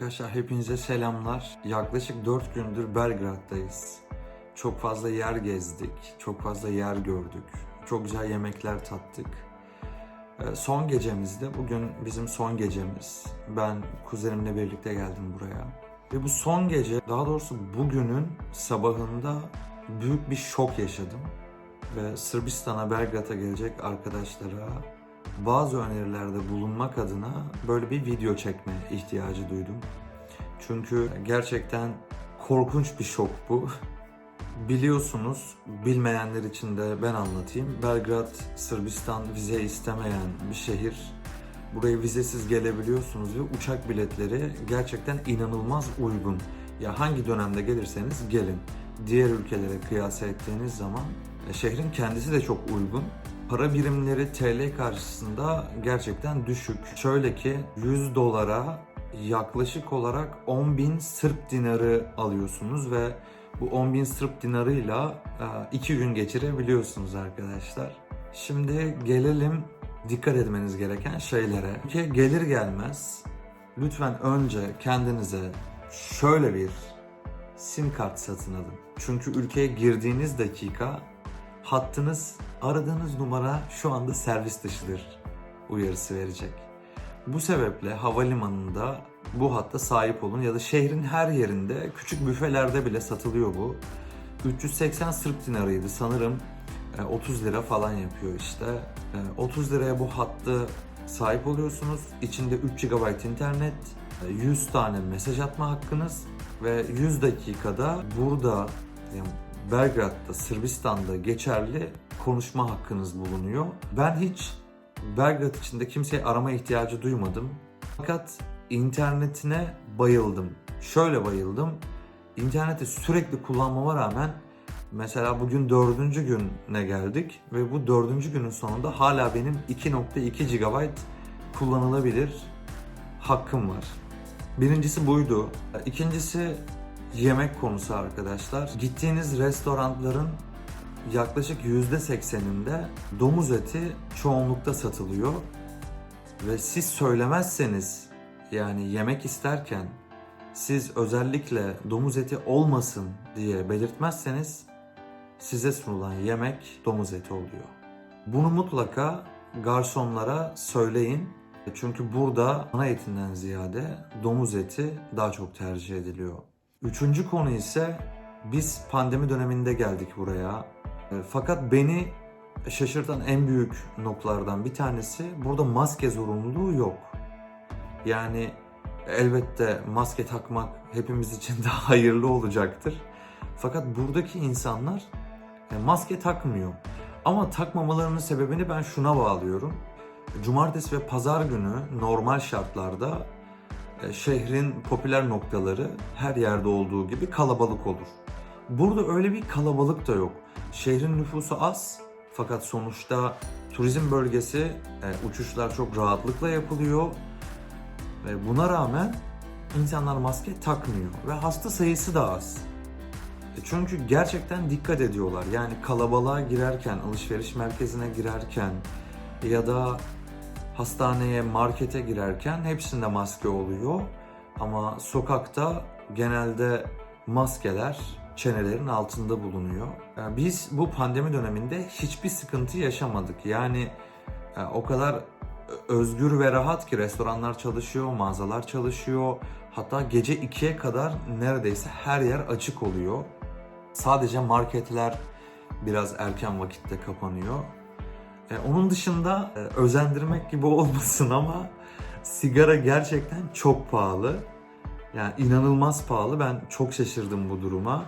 Arkadaşlar hepinize selamlar. Yaklaşık 4 gündür Belgrad'dayız. Çok fazla yer gezdik, çok fazla yer gördük. Çok güzel yemekler tattık. Ee, Son gecemizde, bugün bizim son gecemiz. Ben kuzenimle birlikte geldim buraya. Ve bu son gece, daha doğrusu bugünün sabahında büyük bir şok yaşadım. Ve Sırbistan'a, Belgrad'a gelecek arkadaşlara bazı önerilerde bulunmak adına böyle bir video çekme ihtiyacı duydum. Çünkü gerçekten korkunç bir şok bu. Biliyorsunuz, bilmeyenler için de ben anlatayım. Belgrad, Sırbistan vize istemeyen bir şehir. Buraya vizesiz gelebiliyorsunuz ve uçak biletleri gerçekten inanılmaz uygun. Ya hangi dönemde gelirseniz gelin. Diğer ülkelere kıyas ettiğiniz zaman e, şehrin kendisi de çok uygun. Para birimleri TL karşısında gerçekten düşük. Şöyle ki 100 dolara yaklaşık olarak 10 bin Sırp dinarı alıyorsunuz ve bu 10 bin Sırp dinarıyla 2 gün geçirebiliyorsunuz arkadaşlar. Şimdi gelelim dikkat etmeniz gereken şeylere. Ülkeye gelir gelmez lütfen önce kendinize şöyle bir sim kart satın alın. Çünkü ülkeye girdiğiniz dakika hattınız aradığınız numara şu anda servis dışıdır uyarısı verecek. Bu sebeple havalimanında bu hatta sahip olun ya da şehrin her yerinde küçük büfelerde bile satılıyor bu. 380 Sırp dinarıydı sanırım e, 30 lira falan yapıyor işte. E, 30 liraya bu hattı sahip oluyorsunuz. İçinde 3 GB internet, e, 100 tane mesaj atma hakkınız ve 100 dakikada burada yani Belgrad'da, Sırbistan'da geçerli konuşma hakkınız bulunuyor. Ben hiç Belgrad içinde kimseyi arama ihtiyacı duymadım. Fakat internetine bayıldım. Şöyle bayıldım. İnterneti sürekli kullanmama rağmen mesela bugün dördüncü güne geldik ve bu dördüncü günün sonunda hala benim 2.2 GB kullanılabilir hakkım var. Birincisi buydu. İkincisi yemek konusu arkadaşlar. Gittiğiniz restoranların yaklaşık %80'inde domuz eti çoğunlukta satılıyor. Ve siz söylemezseniz yani yemek isterken siz özellikle domuz eti olmasın diye belirtmezseniz size sunulan yemek domuz eti oluyor. Bunu mutlaka garsonlara söyleyin. Çünkü burada ana etinden ziyade domuz eti daha çok tercih ediliyor. Üçüncü konu ise biz pandemi döneminde geldik buraya. E, Fakat beni şaşırtan en büyük noktalardan bir tanesi burada maske zorunluluğu yok. Yani elbette maske takmak hepimiz için daha hayırlı olacaktır. Fakat buradaki insanlar e, maske takmıyor. Ama takmamalarının sebebini ben şuna bağlıyorum. Cumartesi ve pazar günü normal şartlarda şehrin popüler noktaları her yerde olduğu gibi kalabalık olur. Burada öyle bir kalabalık da yok. Şehrin nüfusu az fakat sonuçta turizm bölgesi e, uçuşlar çok rahatlıkla yapılıyor ve buna rağmen insanlar maske takmıyor ve hasta sayısı da az. E, Çünkü gerçekten dikkat ediyorlar. Yani kalabalığa girerken, alışveriş merkezine girerken ya da hastaneye, markete girerken hepsinde maske oluyor. Ama sokakta genelde maskeler çenelerin altında bulunuyor. Biz bu pandemi döneminde hiçbir sıkıntı yaşamadık. Yani e, o kadar özgür ve rahat ki restoranlar çalışıyor, mağazalar çalışıyor. Hatta gece 2'ye kadar neredeyse her yer açık oluyor. Sadece marketler biraz erken vakitte kapanıyor. E, onun dışında e, özendirmek gibi olmasın ama sigara gerçekten çok pahalı. Yani inanılmaz pahalı. Ben çok şaşırdım bu duruma.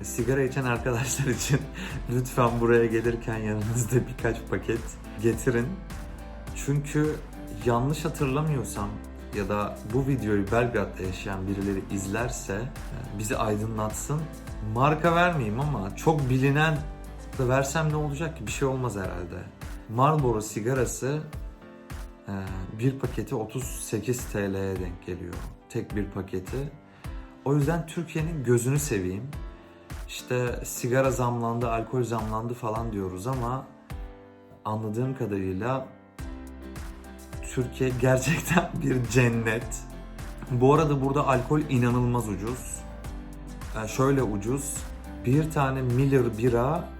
E, sigara içen arkadaşlar için lütfen buraya gelirken yanınızda birkaç paket getirin. Çünkü yanlış hatırlamıyorsam ya da bu videoyu Belgrad'da yaşayan birileri izlerse bizi aydınlatsın. Marka vermeyeyim ama çok bilinen versem ne olacak ki? Bir şey olmaz herhalde. Marlboro sigarası e, bir paketi 38 TL'ye denk geliyor. Tek bir paketi. O yüzden Türkiye'nin gözünü seveyim. İşte sigara zamlandı, alkol zamlandı falan diyoruz ama anladığım kadarıyla Türkiye gerçekten bir cennet. Bu arada burada alkol inanılmaz ucuz. Yani şöyle ucuz. Bir tane Miller bira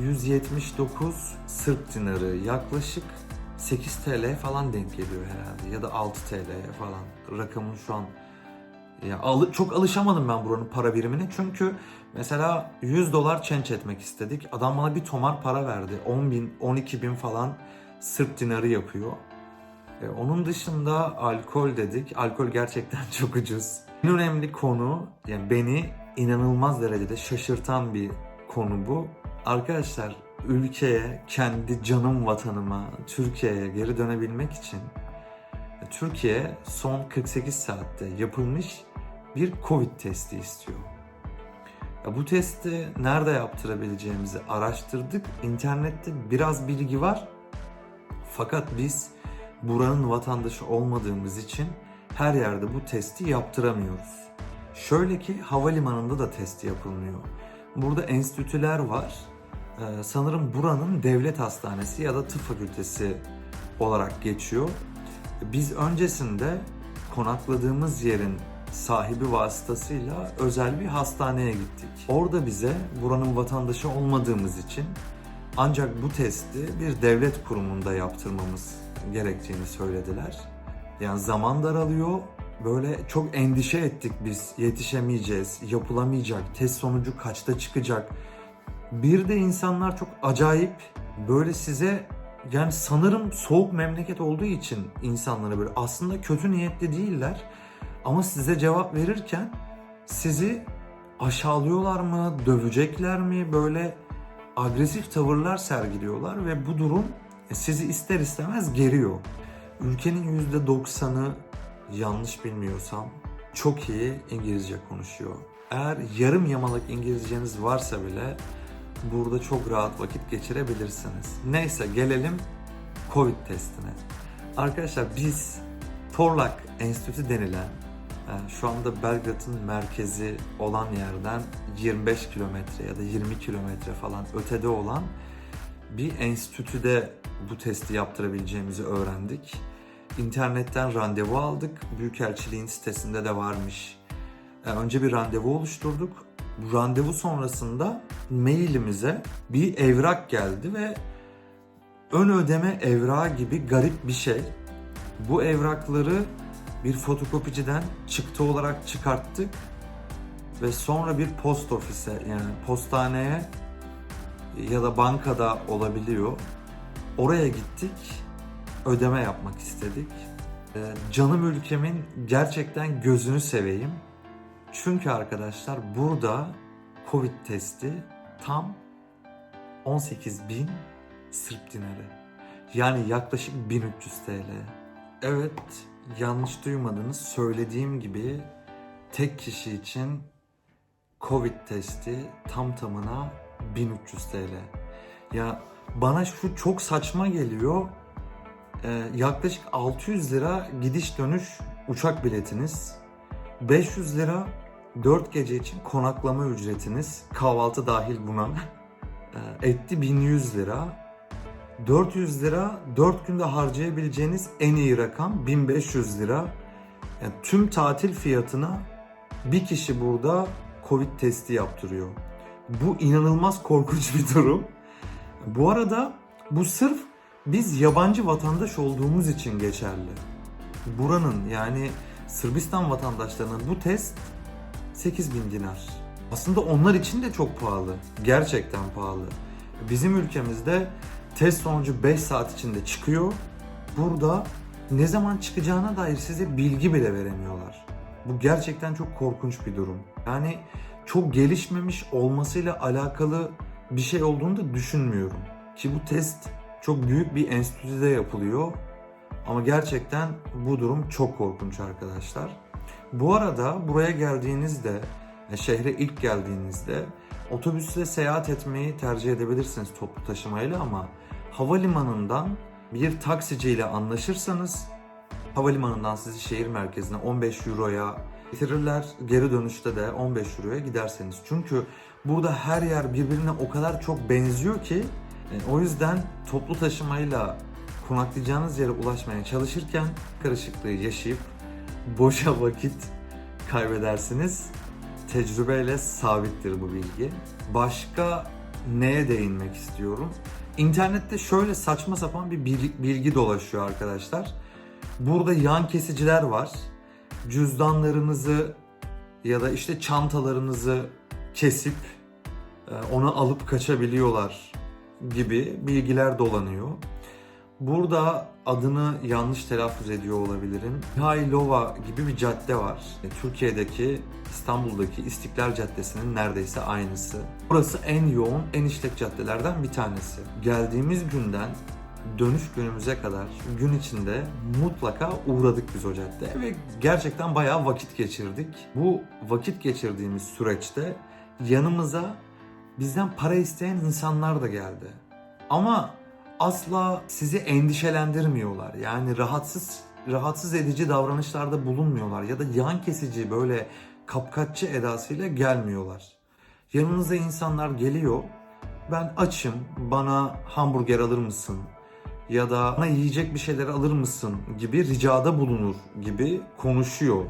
179 Sırp dinarı. Yaklaşık 8 TL falan denk geliyor herhalde. Ya da 6 TL'ye falan. Rakamın şu an ya alı- çok alışamadım ben buranın para birimine. Çünkü mesela 100 dolar change etmek istedik. Adam bana bir tomar para verdi. 10 bin 12 bin falan Sırp dinarı yapıyor. E, onun dışında alkol dedik. Alkol gerçekten çok ucuz. En önemli konu yani beni inanılmaz derecede şaşırtan bir konu bu Arkadaşlar ülkeye, kendi canım vatanıma, Türkiye'ye geri dönebilmek için Türkiye son 48 saatte yapılmış bir Covid testi istiyor. Bu testi nerede yaptırabileceğimizi araştırdık. İnternette biraz bilgi var. Fakat biz buranın vatandaşı olmadığımız için her yerde bu testi yaptıramıyoruz. Şöyle ki havalimanında da testi yapılmıyor. Burada enstitüler var. Ee, sanırım buranın devlet hastanesi ya da tıp fakültesi olarak geçiyor. Biz öncesinde konakladığımız yerin sahibi vasıtasıyla özel bir hastaneye gittik. Orada bize buranın vatandaşı olmadığımız için ancak bu testi bir devlet kurumunda yaptırmamız gerektiğini söylediler. Yani zaman daralıyor. Böyle çok endişe ettik biz. Yetişemeyeceğiz, yapılamayacak, test sonucu kaçta çıkacak. Bir de insanlar çok acayip böyle size yani sanırım soğuk memleket olduğu için insanlara böyle aslında kötü niyetli değiller ama size cevap verirken sizi aşağılıyorlar mı, dövecekler mi böyle agresif tavırlar sergiliyorlar ve bu durum sizi ister istemez geriyor. Ülkenin %90'ı yanlış bilmiyorsam çok iyi İngilizce konuşuyor. Eğer yarım yamalak İngilizceniz varsa bile burada çok rahat vakit geçirebilirsiniz. Neyse gelelim Covid testine. Arkadaşlar biz Torlak Enstitüsü denilen yani şu anda Belgrad'ın merkezi olan yerden 25 kilometre ya da 20 kilometre falan ötede olan bir enstitüde bu testi yaptırabileceğimizi öğrendik. İnternetten randevu aldık. Büyükelçiliğin sitesinde de varmış. Yani önce bir randevu oluşturduk. Bu randevu sonrasında mailimize bir evrak geldi ve ön ödeme evrağı gibi garip bir şey. Bu evrakları bir fotokopiciden çıktı olarak çıkarttık ve sonra bir post ofise yani postaneye ya da bankada olabiliyor. Oraya gittik, ödeme yapmak istedik. Ee, canım ülkemin gerçekten gözünü seveyim. Çünkü arkadaşlar burada Covid testi tam 18 bin Sırp dinarı. Yani yaklaşık 1300 TL. Evet, yanlış duymadınız. Söylediğim gibi tek kişi için Covid testi tam tamına 1300 TL. Ya bana şu çok saçma geliyor. Ee, yaklaşık 600 lira gidiş dönüş uçak biletiniz. 500 lira 4 gece için konaklama ücretiniz. Kahvaltı dahil buna. Ee, etti 1100 lira. 400 lira 4 günde harcayabileceğiniz en iyi rakam 1500 lira. Yani tüm tatil fiyatına bir kişi burada Covid testi yaptırıyor. Bu inanılmaz korkunç bir durum. Bu arada bu sırf biz yabancı vatandaş olduğumuz için geçerli. Buranın yani Sırbistan vatandaşlarının bu test 8000 dinar. Aslında onlar için de çok pahalı. Gerçekten pahalı. Bizim ülkemizde test sonucu 5 saat içinde çıkıyor. Burada ne zaman çıkacağına dair size bilgi bile veremiyorlar. Bu gerçekten çok korkunç bir durum. Yani çok gelişmemiş olmasıyla alakalı bir şey olduğunu da düşünmüyorum. Ki bu test çok büyük bir enstitüde yapılıyor. Ama gerçekten bu durum çok korkunç arkadaşlar. Bu arada buraya geldiğinizde, e, şehre ilk geldiğinizde otobüsle seyahat etmeyi tercih edebilirsiniz toplu taşımayla ama havalimanından bir taksiciyle anlaşırsanız havalimanından sizi şehir merkezine 15 euroya getirirler. Geri dönüşte de 15 euroya giderseniz. Çünkü burada her yer birbirine o kadar çok benziyor ki o yüzden toplu taşımayla konaklayacağınız yere ulaşmaya çalışırken karışıklığı yaşayıp boşa vakit kaybedersiniz. Tecrübeyle sabittir bu bilgi. Başka neye değinmek istiyorum? İnternette şöyle saçma sapan bir bilgi, bilgi dolaşıyor arkadaşlar. Burada yan kesiciler var. Cüzdanlarınızı ya da işte çantalarınızı kesip e, onu alıp kaçabiliyorlar gibi bilgiler dolanıyor. Burada adını yanlış telaffuz ediyor olabilirim. Mihailova gibi bir cadde var. Türkiye'deki, İstanbul'daki İstiklal Caddesi'nin neredeyse aynısı. Burası en yoğun, en işlek caddelerden bir tanesi. Geldiğimiz günden dönüş günümüze kadar gün içinde mutlaka uğradık biz o caddeye ve gerçekten bayağı vakit geçirdik. Bu vakit geçirdiğimiz süreçte yanımıza bizden para isteyen insanlar da geldi. Ama asla sizi endişelendirmiyorlar. Yani rahatsız rahatsız edici davranışlarda bulunmuyorlar ya da yan kesici böyle kapkaççı edasıyla gelmiyorlar. Yanınıza insanlar geliyor. Ben açım, bana hamburger alır mısın? Ya da bana yiyecek bir şeyler alır mısın gibi ricada bulunur gibi konuşuyor.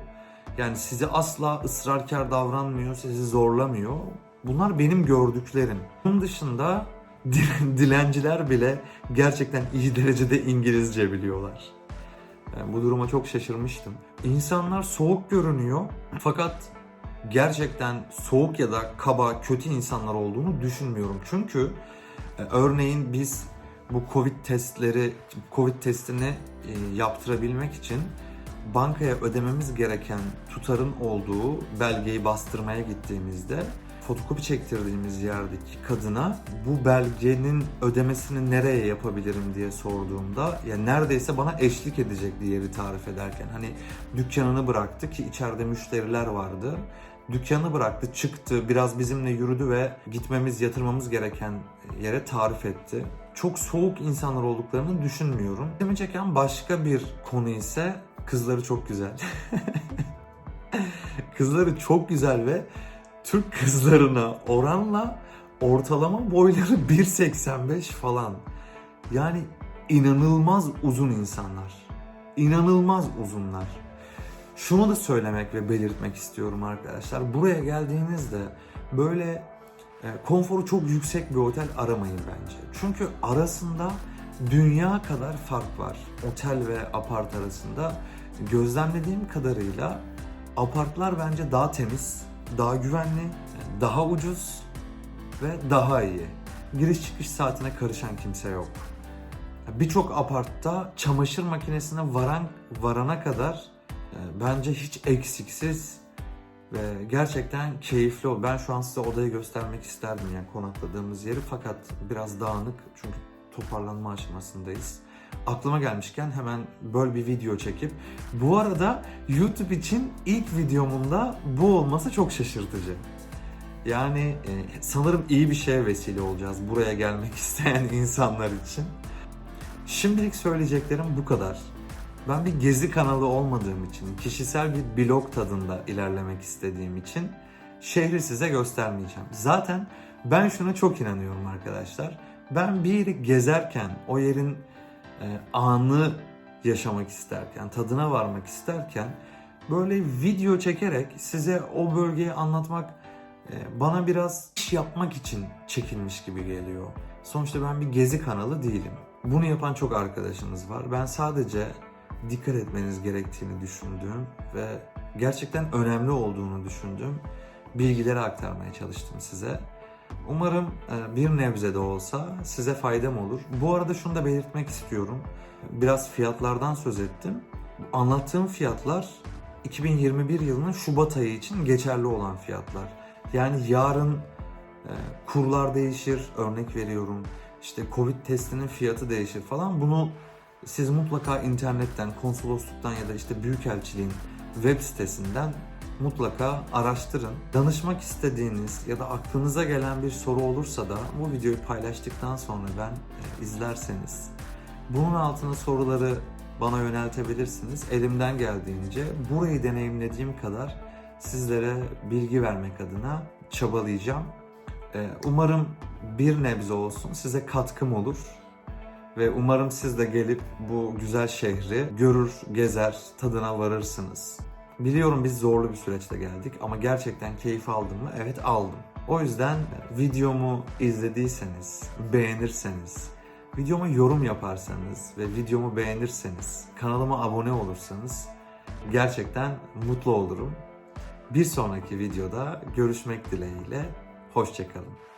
Yani sizi asla ısrarkar davranmıyor, sizi zorlamıyor. Bunlar benim gördüklerim. Bunun dışında dilenciler bile gerçekten iyi derecede İngilizce biliyorlar. Yani bu duruma çok şaşırmıştım. İnsanlar soğuk görünüyor fakat gerçekten soğuk ya da kaba, kötü insanlar olduğunu düşünmüyorum. Çünkü e, örneğin biz bu Covid testleri, Covid testini e, yaptırabilmek için bankaya ödememiz gereken tutarın olduğu belgeyi bastırmaya gittiğimizde fotokopi çektirdiğimiz yerdeki kadına bu belgenin ödemesini nereye yapabilirim diye sorduğumda ya neredeyse bana eşlik edecekti yeri tarif ederken. Hani dükkanını bıraktı ki içeride müşteriler vardı. Dükkanı bıraktı, çıktı, biraz bizimle yürüdü ve gitmemiz, yatırmamız gereken yere tarif etti. Çok soğuk insanlar olduklarını düşünmüyorum. Dikkatimi çeken başka bir konu ise kızları çok güzel. kızları çok güzel ve Türk kızlarına oranla ortalama boyları 1.85 falan. Yani inanılmaz uzun insanlar. İnanılmaz uzunlar. Şunu da söylemek ve belirtmek istiyorum arkadaşlar. Buraya geldiğinizde böyle e, konforu çok yüksek bir otel aramayın bence. Çünkü arasında dünya kadar fark var. Otel ve apart arasında gözlemlediğim kadarıyla apartlar bence daha temiz, daha güvenli, daha ucuz ve daha iyi. Giriş çıkış saatine karışan kimse yok. Birçok apartta çamaşır makinesine varan varana kadar e, bence hiç eksiksiz ve gerçekten keyifli ol. Ben şu an size odayı göstermek isterdim yani konakladığımız yeri fakat biraz dağınık çünkü toparlanma aşamasındayız. Aklıma gelmişken hemen böyle bir video çekip bu arada YouTube için ilk videomunda bu olması çok şaşırtıcı. Yani e, sanırım iyi bir şeye vesile olacağız buraya gelmek isteyen insanlar için. Şimdilik söyleyeceklerim bu kadar. Ben bir gezi kanalı olmadığım için, kişisel bir blog tadında ilerlemek istediğim için şehri size göstermeyeceğim. Zaten ben şuna çok inanıyorum arkadaşlar. Ben bir yeri gezerken, o yerin anı yaşamak isterken, tadına varmak isterken böyle video çekerek size o bölgeyi anlatmak e, bana biraz iş yapmak için çekilmiş gibi geliyor. Sonuçta ben bir gezi kanalı değilim. Bunu yapan çok arkadaşınız var. Ben sadece dikkat etmeniz gerektiğini düşündüğüm ve gerçekten önemli olduğunu düşündüğüm bilgileri aktarmaya çalıştım size. Umarım e, bir nebze de olsa size faydam olur. Bu arada şunu da belirtmek istiyorum. Biraz fiyatlardan söz ettim. Anlattığım fiyatlar 2021 yılının Şubat ayı için geçerli olan fiyatlar. Yani yarın e, kurlar değişir, örnek veriyorum. İşte Covid testinin fiyatı değişir falan. Bunu siz mutlaka internetten, konsolosluktan ya da işte büyükelçiliğin web sitesinden mutlaka araştırın. Danışmak istediğiniz ya da aklınıza gelen bir soru olursa da bu videoyu paylaştıktan sonra ben e, izlerseniz bunun altına soruları bana yöneltebilirsiniz. Elimden geldiğince burayı deneyimlediğim kadar sizlere bilgi vermek adına çabalayacağım. E, umarım bir nebze olsun size katkım olur. Ve umarım siz de gelip bu güzel şehri görür, gezer, tadına varırsınız. Biliyorum biz zorlu bir süreçte geldik ama gerçekten keyif aldım mı? Evet aldım. O yüzden videomu izlediyseniz, beğenirseniz, videoma yorum yaparsanız ve videomu beğenirseniz, kanalıma abone olursanız gerçekten mutlu olurum. Bir sonraki videoda görüşmek dileğiyle. Hoşçakalın.